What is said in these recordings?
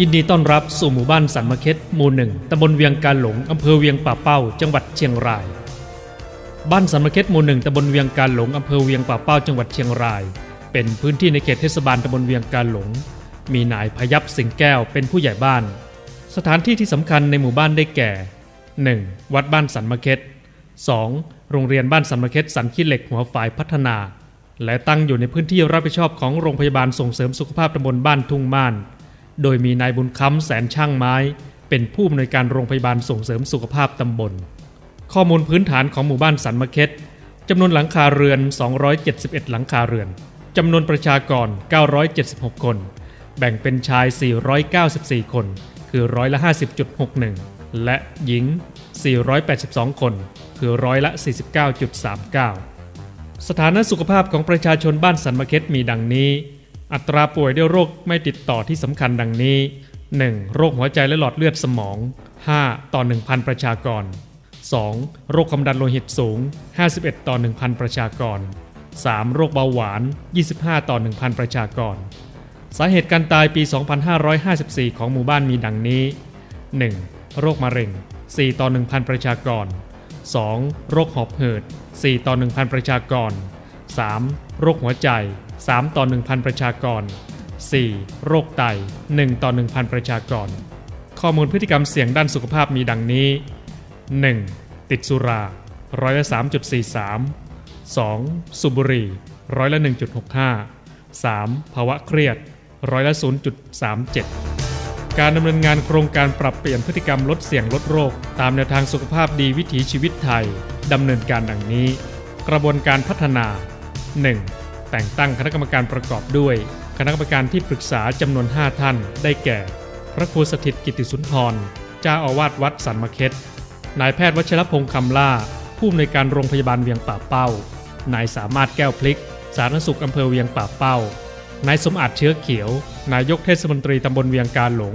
ยินดีต้อนรับสู่หมู่บ้านสันมะเค็ดหมู่หนึ่งตำบลเวียงกาหลงอำเภอเวียงป่าเป้า จังหวัดเชียงราย บ้านสันมะเค็ดหมู่หนึ่งตำบลเวียงกาหลงอำเภอเวียงป่าเป้า จังหวัดเชียงราย เป็นพื้นที่ในเขตเทศบาลตำบลเวียงกาหลง มีนายพยับสิงแก้วเป็นผู้ใหญ่บ้าน สถานที่ที่สำคัญในหมู่บ้านได้แก่ 1. วัดบ้านสันมะเค็ด 2. โรงเรียนบ้านสันมะเค็ดสันขี้เหล็กหัวฝายพัฒนา และตั้งอยู่ในพื้นที่รับผิดชอบของโรงพยาบาลส่งเสริมสุขภาพตำบลบ้านทุ่งม่าน โดยมีนายบุญค้ำแสนช่างไม้ เป็นผู้อำนวยการโรงพยาบาลส่งเสริมสุขภาพตำบล ข้อมูลพื้นฐานของหมู่บ้านสันมะเค็ดจำนวนหลังคาเรือน 271 หลังคาเรือน จำนวนประชากร 976 คน แบ่งเป็นชาย 494 คน คือร้อยละ 50.61 และหญิง 482 คน คือร้อยละ 49.39 สถานะสุขภาพของประชาชนบ้านสันมะเค็ดมีดังนี้ อัตราป่วยด้วยโรคไม่ติดต่อที่สำคัญดังนี้ 1. โรคหัวใจและหลอดเลือดสมอง 5 ต่อ 1,000 ประชากร 2. โรคความดันโลหิตสูง 51 ต่อ 1,000 ประชากร 3. โรคเบาหวาน 25 ต่อ 1,000 ประชากร สาเหตุการตายปี 2554 ของหมู่บ้านมีดังนี้ 1. โรคมะเร็ง 4 ต่อ 1,000 ประชากร 2. โรคหอบหืด 4 ต่อ 1,000 ประชากร 3. โรคหัวใจ 3 ต่อ 1,000 ประชากร 4. โรคไต 1 ต่อ 1,000 ประชากร ข้อมูลพฤติกรรมเสี่ยงด้านสุขภาพมีดังนี้ 1. ติดสุราร้อยละ3.43 2. สูบบุหรี่ร้อยละ1.65 3. ภาวะเครียดร้อยละ0.37 การดำเนินงานโครงการปรับเปลี่ยนพฤติกรรมลดเสี่ยงลดโรค ตามแนวทางสุขภาพดีวิถีชีวิตไทยดำเนินการดังนี้ กระบวนการพัฒนา 1. แต่งตั้งคณะกรรมการประกอบด้วย คณะกรรมการที่ปรึกษาจำนวน 5 ท่าน ได้แก่ พระครูสถิตกิติสุนทร เจ้าอาวาสวัดสันมะเค็ดนายแพทย์วชรพงษ์คำล่า ผู้อำนวยการโรงพยาบาลเวียงป่าเป้า นายสามารถแก้วพลิก สาธารณสุขอำเภอเวียงป่าเป้า นายสมอาจเชื้อเขียว นายกเทศมนตรีตำบลเวียงการหลง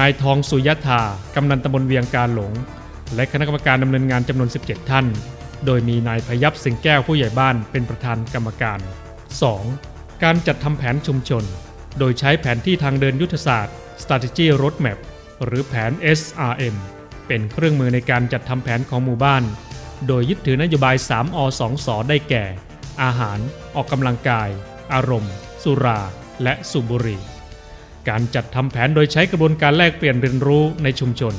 นายทองสุยธา กำนันตำบลเวียงการหลง และคณะกรรมการดำเนินงานจำนวน 17 ท่าน โดยมีนายพยับสิงแก้วผู้ใหญ่บ้านเป็นประธานกรรมการ 2. การจัดทำแผนชุมชน โดยใช้แผนที่ทางเดินยุทธศาสตร์ Strategy Roadmap หรือแผน SRM เป็นเครื่องมือในการจัดทำแผนของหมู่บ้าน โดยยึดถือนโยบาย 3 อ 2 สอได้แก่ อาหาร ออกกำลังกาย อารมณ์ สุรา และสูบบุหรี่ การจัดทำแผนโดยใช้กระบวนการแลกเปลี่ยนเรียนรู้ในชุมชน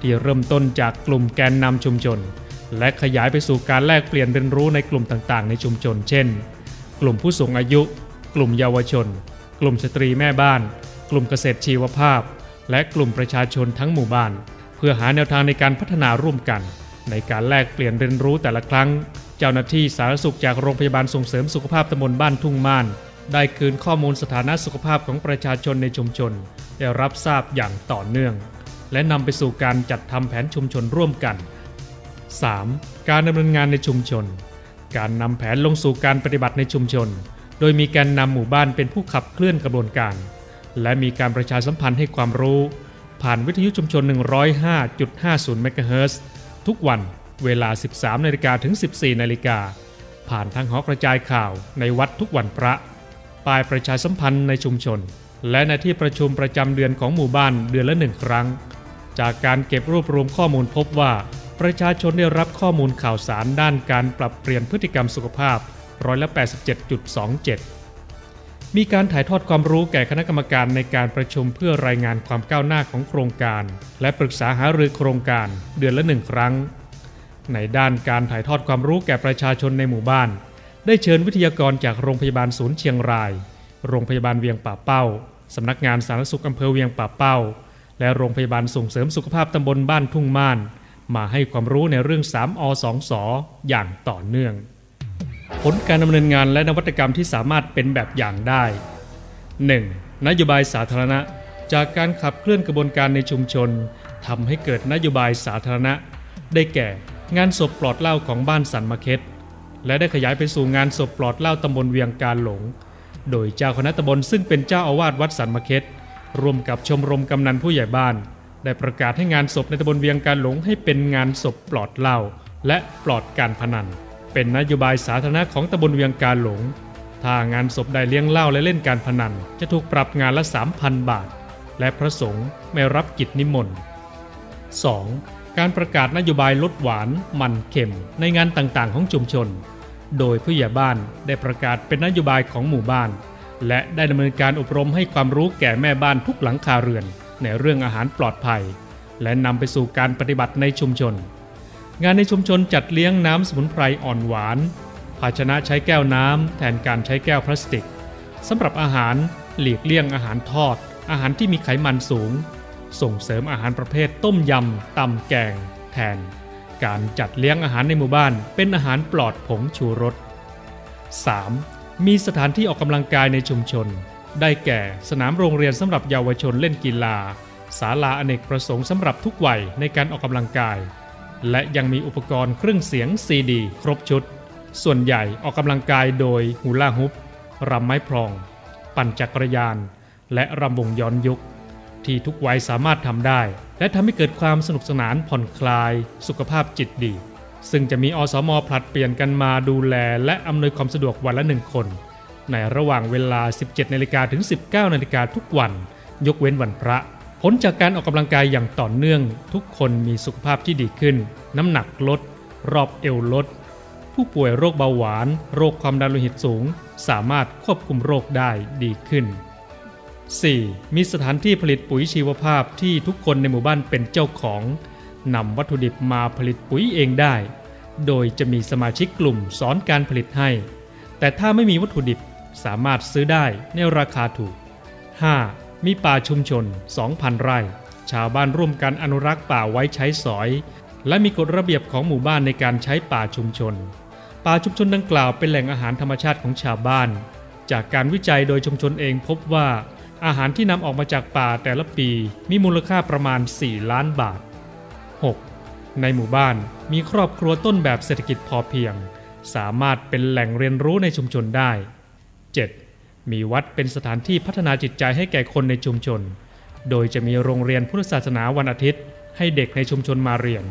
ที่เริ่มต้นจากกลุ่มแกนนำชุมชน และขยายไปสู่การแลกเปลี่ยนเรียนรู้ในกลุ่มต่างๆ ในชุมชน เช่น กลุ่มผู้สูงอายุ กลุ่มเยาวชน กลุ่มสตรีแม่บ้าน กลุ่มเกษตรชีวภาพ และกลุ่มประชาชนทั้งหมู่บ้าน เพื่อหาแนวทางในการพัฒนาร่วมกัน ในการแลกเปลี่ยนเรียนรู้แต่ละครั้ง เจ้าหน้าที่สาธารณสุขจากโรงพยาบาลส่งเสริมสุขภาพตำบลบ้านทุ่งม่าน ได้คืนข้อมูลสถานะสุขภาพของประชาชนในชุมชน ได้รับทราบอย่างต่อเนื่อง และนำไปสู่การจัดทำแผนชุมชนร่วมกัน 3. การดำเนินงานในชุมชน การนำแผนลงสู่การปฏิบัติในชุมชน โดยมีการนำหมู่บ้านเป็นผู้ขับเคลื่อนกระบวนการ และมีการประชาสัมพันธ์ให้ความรู้ ผ่านวิทยุชุมชน 105.50เมกะเฮิรตซ์ทุกวันเวลา 13นาฬิกาถึง 14นาฬิกาผ่านทางหอกระจายข่าวในวัดทุกวันพระป้ายประชาสัมพันธ์ในชุมชน และในที่ประชุมประจำเดือนของหมู่บ้านเดือนละหนึ่งครั้ง จากการเก็บรวบรวมข้อมูลพบว่า ประชาชนได้รับข้อมูลข่าวสารด้านการปรับเปลี่ยนพฤติกรรมสุขภาพร้อยละ87.27 มีการถ่ายทอดความรู้แก่คณะกรรมการในการประชุมเพื่อรายงานความก้าวหน้าของโครงการ และปรึกษาหารือโครงการเดือนละหนึ่งครั้ง ในด้านการถ่ายทอดความรู้แก่ประชาชนในหมู่บ้าน ได้เชิญวิทยากรจากโรงพยาบาลศูนย์เชียงราย โรงพยาบาลเวียงป่าเป้าสำนักงานสาธารณสุขอำเภอเวียงป่าเป้า และโรงพยาบาลส่งเสริมสุขภาพตำบลบ้านทุ่งม่าน มาให้ความรู้ในเรื่อง 3อ2สออย่างต่อเนื่อง ผลการดำเนินงานและนวัตกรรมที่สามารถเป็นแบบอย่างได้ 1. นโยบายสาธารณะ จากการขับเคลื่อนกระบวนการในชุมชนทำให้เกิดนโยบายสาธารณะ ได้แก่ งานศพปลอดเหล้าของบ้านสันมะเค็ดและได้ขยายไปสู่งานศพปลอดเหล้าตำบลเวียงการหลง โดยเจ้าคณะตำบลซึ่งเป็นเจ้าอาวาสวัดสันมะเค็ดร่วมกับชมรมกำนันผู้ใหญ่บ้าน ได้ประกาศให้งานศพในตำบลเวียงการหลงให้เป็นงานศพปลอดเหล้าและปลอดการพนัน เป็นนโยบายสาธารณะของตำบลเวียงการหลง ถ้างานศพใดเลี้ยงเหล้าและเล่นการพนัน จะถูกปรับงานละ 3,000 บาท และพระสงฆ์ไม่รับกิจนิมนต์ 2. การประกาศนโยบายลดหวาน มันเค็ม ในงานต่างๆ ของชุมชน โดยผู้ใหญ่บ้านได้ประกาศเป็นนโยบายของหมู่บ้าน และได้ดำเนินการอบรมให้ความรู้แก่แม่บ้านทุกหลังคาเรือน ในเรื่องอาหารปลอดภัย และนำไปสู่การปฏิบัติในชุมชน งานในชุมชนจัดเลี้ยงน้ำสมุนไพรอ่อนหวาน ภาชนะใช้แก้วน้ำแทนการใช้แก้วพลาสติกสำหรับอาหารหลีกเลี่ยงอาหารทอด อาหารที่มีไขมันสูง ส่งเสริมอาหารประเภทต้มยำตำแกง แทน การจัดเลี้ยงอาหารในหมู่บ้านเป็นอาหารปลอดผงชูรส 3. มีสถานที่ออกกำลังกายในชุมชน ได้แก่สนามโรงเรียนสำหรับเยาวชนเล่นกีฬา ศาลาอเนกประสงค์สำหรับทุกวัยในการออกกำลังกาย และยังมีอุปกรณ์เครื่องเสียงซีดี ครบชุด ส่วนใหญ่ออกกำลังกายโดยฮูลาฮุปรำไม้พรอง ปั่นจักรยาน และรำวงย้อนยุค ที่ทุกวัยสามารถทำได้ และทำให้เกิดความสนุกสนานผ่อนคลาย สุขภาพจิตดี ซึ่งจะมีอสมผลัดเปลี่ยนกันมาดูแล และอำนวยความสะดวกวันละหนึ่งคน ในระหว่างเวลา 17นาฬิกาถึง 19นาฬิกาทุกวัน ยกเว้นวันพระ ผลจากการออกกำลังกายอย่างต่อเนื่อง ทุกคนมีสุขภาพที่ดีขึ้น น้ำหนักลด รอบเอวลด ผู้ป่วยโรคเบาหวาน โรคความดันโลหิตสูง สามารถควบคุมโรคได้ดีขึ้น 4. มีสถานที่ผลิตปุ๋ยชีวภาพที่ทุกคนในหมู่บ้านเป็นเจ้าของนำวัตถุดิบมาผลิตปุ๋ยเองได้ โดยจะมีสมาชิกกลุ่มสอนการผลิตให้ แต่ถ้าไม่มีวัตถุดิบ สามารถซื้อได้ในราคาถูก 5. มีป่าชุมชน 2,000 ไร่ ชาวบ้านร่วมกันอนุรักษ์ป่าไว้ใช้สอย และมีกฎระเบียบของหมู่บ้านในการใช้ป่าชุมชน ป่าชุมชนดังกล่าวเป็นแหล่งอาหารธรรมชาติของชาวบ้าน จากการวิจัยโดยชุมชนเองพบว่า อาหารที่นำออกมาจากป่าแต่ละปีมีมูลค่าประมาณ 4 ล้านบาท 6. ในหมู่บ้านมีครอบครัวต้นแบบเศรษฐกิจพอเพียง สามารถเป็นแหล่งเรียนรู้ในชุมชนได้ 7. มีวัดเป็นสถานที่พัฒนาจิตใจให้แก่คนในชุมชน โดยจะมีโรงเรียนพุทธศาสนาวันอาทิตย์ ให้เด็กในชุมชนมาเรียน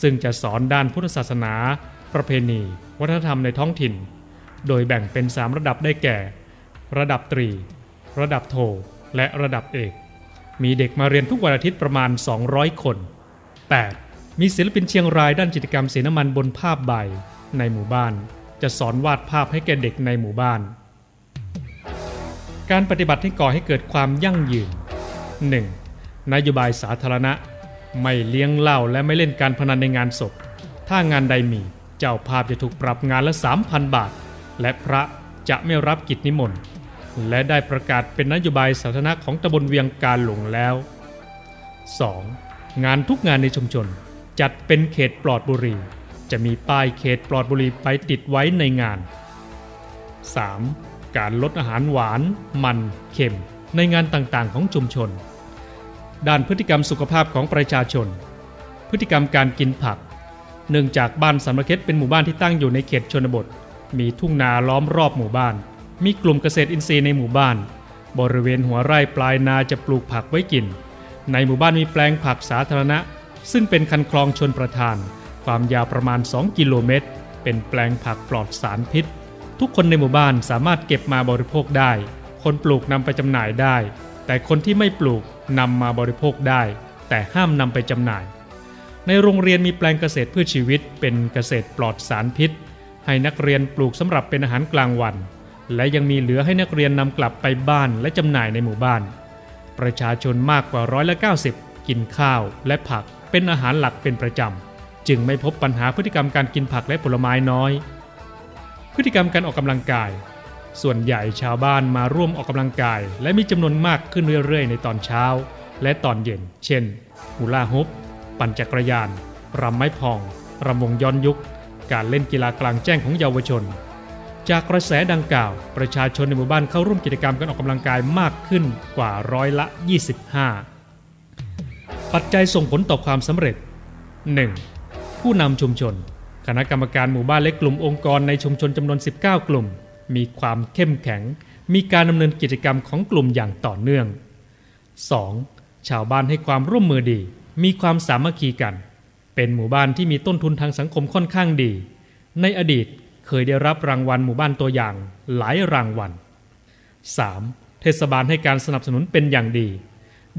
ซึ่งจะสอนด้านพุทธศาสนา ประเพณี วัฒนธรรมในท้องถิ่น โดยแบ่งเป็น 3 ระดับได้แก่ ระดับตรี ระดับโท และระดับเอก มีเด็กมาเรียนทุกวันอาทิตย์ประมาณ 200 คน 8. มีศิลปินเชียงรายด้านจิตรกรรมสีน้ำมันบนภาพใบในหมู่บ้าน จะสอนวาดภาพให้แก่เด็กในหมู่บ้าน การปฏิบัติให้ก่อให้เกิดความยั่งยืน 1. นโยบายสาธารณะ ไม่เลี้ยงเหล้าและไม่เล่นการพนันในงานศพ ถ้างานใดมีเจ้าภาพจะถูกปรับงานละ 3,000 บาท และพระจะไม่รับกิจนิมนต์ และได้ประกาศเป็นนโยบายสาธารณะของตำบลเวียงการหลงแล้ว 2. งานทุกงานในชุมชน จัดเป็นเขตปลอดบุหรี่ จะมีป้ายเขตปลอดบุหรี่ไปติดไว้ในงาน 3. การลดอาหารหวาน มัน เค็ม ในงานต่างๆ ของชุมชน ด้านพฤติกรรมสุขภาพของประชาชน พฤติกรรมการกินผัก เนื่องจากบ้านสัมมะเค็ดเป็นหมู่บ้านที่ตั้งอยู่ในเขตชนบท มีทุ่งนาล้อมรอบหมู่บ้าน มีกลุ่มเกษตรอินทรีย์ในหมู่บ้าน บริเวณหัวไร่ปลายนาจะปลูกผักไว้กิน ในหมู่บ้านมีแปลงผักสาธารณะ ซึ่งเป็นคันคลองชนประทาน ความยาวประมาณ 2 กิโลเมตร เป็นแปลงผักปลอดสารพิษ ทุกคนในหมู่บ้านสามารถเก็บมาบริโภคได้ คนปลูกนำไปจำหน่ายได้ แต่คนที่ไม่ปลูกนำมาบริโภคได้ แต่ห้ามนำไปจำหน่าย ในโรงเรียนมีแปลงเกษตรเพื่อชีวิต เป็นเกษตรปลอดสารพิษ ให้นักเรียนปลูกสำหรับเป็นอาหารกลางวัน และยังมีเหลือให้นักเรียนนำกลับไปบ้านและจำหน่ายในหมู่บ้าน ประชาชนมากกว่าร้อยละ90 กินข้าวและผักเป็นอาหารหลักเป็นประจำ จึงไม่พบปัญหาพฤติกรรมการกินผักและผลไม้น้อย พฤติกรรมการออกกำลังกาย ส่วนใหญ่ชาวบ้านมาร่วมออกกำลังกาย และมีจำนวนมากขึ้นเรื่อยๆ ในตอนเช้า และตอนเย็น เช่นฮูลาฮุปปั่นจักรยานรำไม้พองรำวงย้อนยุค การเล่นกีฬากลางแจ้งของเยาวชน จากกระแสดังกล่าว ประชาชนในหมู่บ้านเข้าร่วมกิจกรรมการออกกำลังกายมากขึ้นกว่าร้อยละ 25 ปัจจัยส่งผลต่อความสำเร็จ 1. ผู้นำชุมชน คณะกรรมการหมู่บ้านและกลุ่มองค์กรในชุมชนจำนวน 19 กลุ่ม มีความเข้มแข็ง มีการดำเนินกิจกรรมของกลุ่มอย่างต่อเนื่อง 2. ชาวบ้านให้ความร่วมมือดี มีความสามัคคีกัน เป็นหมู่บ้านที่มีต้นทุนทางสังคมค่อนข้างดี ในอดีตเคยได้รับรางวัลหมู่บ้านตัวอย่างหลายรางวัล 3. เทศบาลให้การสนับสนุนเป็นอย่างดี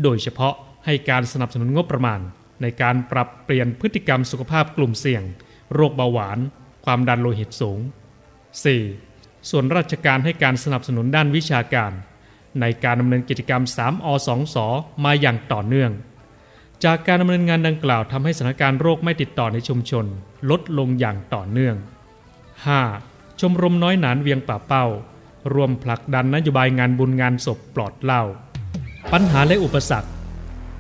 โดยเฉพาะให้การสนับสนุนงบประมาณ ในการปรับเปลี่ยนพฤติกรรมสุขภาพกลุ่มเสี่ยง โรคเบาหวาน ความดันโลหิตสูง 4. ส่วนราชการให้การสนับสนุนด้านวิชาการ ในการดำเนินกิจกรรม 3 อ 2 ส มาอย่างต่อเนื่อง จากการดำเนินงานดังกล่าวทำให้สถานการณ์โรคไม่ติดต่อในชุมชน ลดลงอย่างต่อเนื่อง 5. ชมรมน้อยหนานเวียงป่าเป้าร่วมผลักดันนโยบายงานบุญงานศพปลอดเหล้าปัญหาและอุปสรรค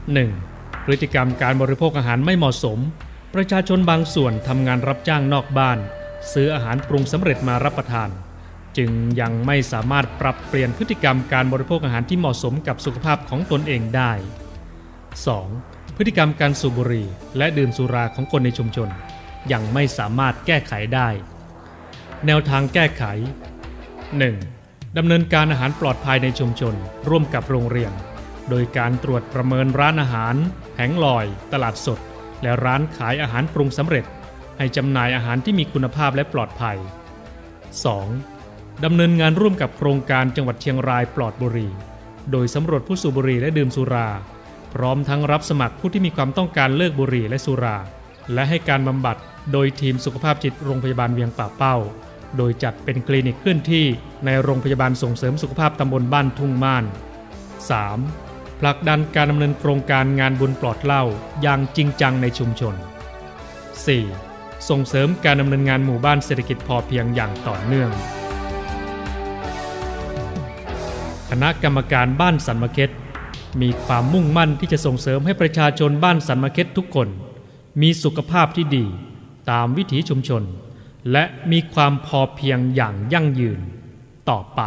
1. พฤติกรรมการบริโภคอาหารไม่เหมาะสม ประชาชนบางส่วนทำงานรับจ้างนอกบ้าน ซื้ออาหารปรุงสำเร็จมารับประทาน จึงยังไม่สามารถปรับเปลี่ยนพฤติกรรมการบริโภคอาหารที่เหมาะสมกับสุขภาพของตนเองได้ 2. พฤติกรรมการสูบบุหรี่และดื่มสุราของคนในชุมชน ยังไม่สามารถแก้ไขได้ แนวทางแก้ไข 1. ดำเนินการอาหารปลอดภัยในชุมชน ร่วมกับโรงเรียน โดยการตรวจประเมินร้านอาหารแผงลอย ตลาดสด และร้านขายอาหารปรุงสำเร็จ ให้จำหน่ายอาหารที่มีคุณภาพและปลอดภัย 2. ดำเนินงานร่วมกับโครงการจังหวัดเชียงรายปลอดบุหรี่ โดยสำรวจผู้สูบบุหรี่และดื่มสุรา พร้อมทั้งรับสมัครผู้ที่มีความต้องการเลิกบุหรี่และสุรา และให้การบำบัดโดยทีมสุขภาพจิตโรงพยาบาลเวียงป่าเป้า โดยจัดเป็นคลินิกเคลื่อนที่ในโรงพยาบาลส่งเสริมสุขภาพตำบลบ้านทุ่งม่าน 3. ผลักดันการดำเนินโครงการงานบุญปลอดเหล้าอย่างจริงจังในชุมชน 4. ส่งเสริมการดำเนินงานหมู่บ้านเศรษฐกิจพอเพียงอย่างต่อเนื่อง คณะกรรมการบ้านสันมะเข็ดมีความมุ่งมั่นที่จะส่งเสริมให้ประชาชนบ้านสันมะเข็ดทุกคน มีสุขภาพที่ดี ตามวิถีชุมชน และมีความพอเพียงอย่างยั่งยืน ต่อไป